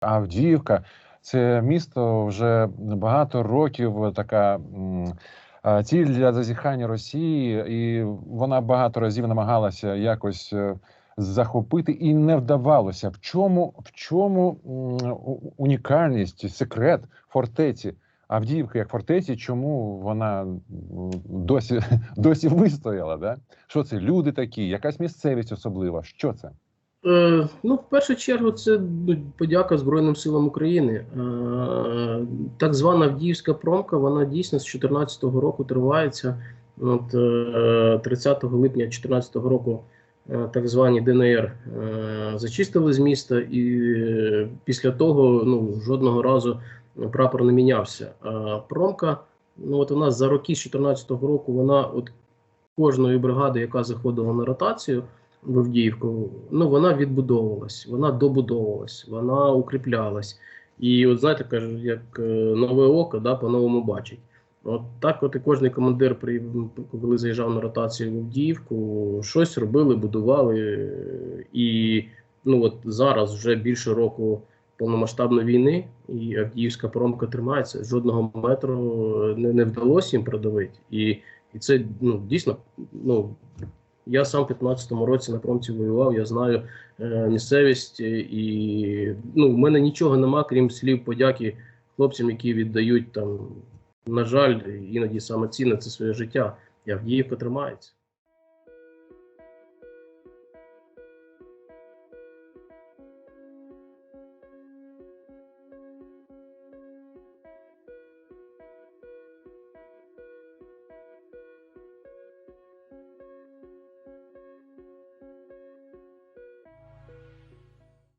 Авдіївка це місто вже багато років така ціль для зазіхання Росії, і вона багато разів намагалася якось е, захопити, і не вдавалося. В чому, в чому унікальність, секрет фортеці Авдіївки як фортеці? Чому вона досі, досі вистояла? Да? Що це люди такі? Якась місцевість особлива? Що це? Е, ну, в першу чергу, це ну, подяка Збройним силам України. Е, так звана Авдіївська промка, вона дійсно з 2014 року тривається. От, е, 30 липня 2014 року е, так звані ДНР е, зачистили з міста, і е, після того ну, жодного разу прапор не мінявся. А промка, ну от у нас за роки з 2014 року, вона от кожної бригади, яка заходила на ротацію в Авдіївку, ну вона відбудовувалась, вона добудовувалась, вона укріплялась. І от знаєте, кажуть, як е, нове око да, по-новому бачить. От так, от і кожен командир, коли заїжджав на ротацію в Авдіївку, щось робили, будували. І ну от зараз вже більше року повномасштабної війни, і Авдіївська промка тримається. Жодного метру не, не вдалося їм продавити. І, і це ну, дійсно ну, я сам в 15-му році на промці воював, я знаю е, місцевість, е, і ну, в мене нічого нема, крім слів подяки хлопцям, які віддають там, на жаль, іноді саме цінне це своє життя. І Авдіївка тримається.